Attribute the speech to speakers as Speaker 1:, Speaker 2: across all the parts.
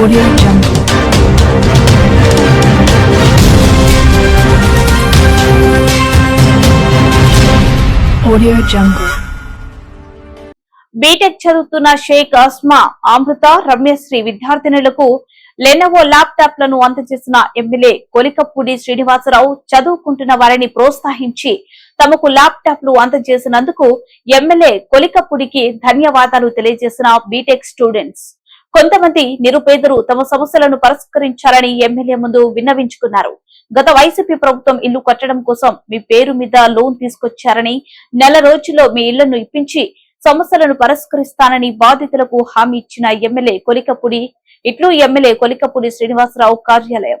Speaker 1: Audio Jungle. Audio Jungle.
Speaker 2: B Tech చదువుతున్న షేక్ అస్మా అమృత రమ్యశ్రీ విద్యార్థినులకు Lenovo ల్యాప్టాప్లను అందజేసిన ఎమ్మెల్యే కొలికపూడి శ్రీనివాసరావు చదువుకుంటున్న వారిని ప్రోత్సహించి తమకు ల్యాప్టాప్లు అందజేసినందుకు ఎమ్మెల్యే కొలికపూడికి ధన్యవాదాలు తెలియజేసిన బీటెక్ స్టూడెంట్స్ కొంతమంది నిరుపేదలు తమ సమస్యలను పరిష్కరించాలని ఎమ్మెల్యే ముందు విన్నవించుకున్నారు. గత వైసీపీ ప్రభుత్వం ఇల్లు కట్టడం కోసం మీ పేరు మీద లోన్ తీసుకొచ్చారని నెల రోజుల్లో మీ ఇళ్ళను ఇప్పించి సమస్యలను పరిష్కరిస్తానని బాధితులకు హామీ ఇచ్చిన ఎమ్మెల్యే కొలికపూడి ఇట్లు ఎమ్మెల్యే కొలికపూడి శ్రీనివాసరావు కార్యాలయం.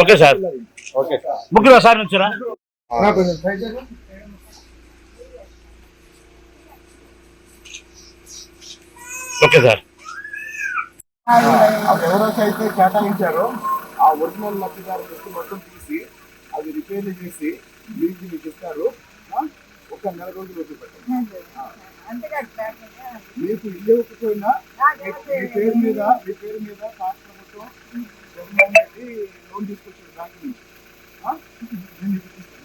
Speaker 3: ఓకే ముగ్గురు ఒకసారి నుంచురా? Okay sir.
Speaker 4: ఎవరైతే అయితే కేటాయించారో ఆ ఒరిజినల్ లబ్ధిదారు పెట్టి మొత్తం తీసి అది రిపేర్లు చేసి మీకు మీకు ఇస్తారు? ఒక నెల రోజులు వచ్చి పెట్టండి మీకు ఇల్లు ఇవ్వకపోయినా మీ- పేరు మీద మీ పేరు మీద రాష్ట్ర ప్రభుత్వం గవర్నమెంట్ పెట్టి లోన్ తీసుకొచ్చారు. బ్యాంక్ నుంచి ఆ? నేను మీకు ఇస్తాను.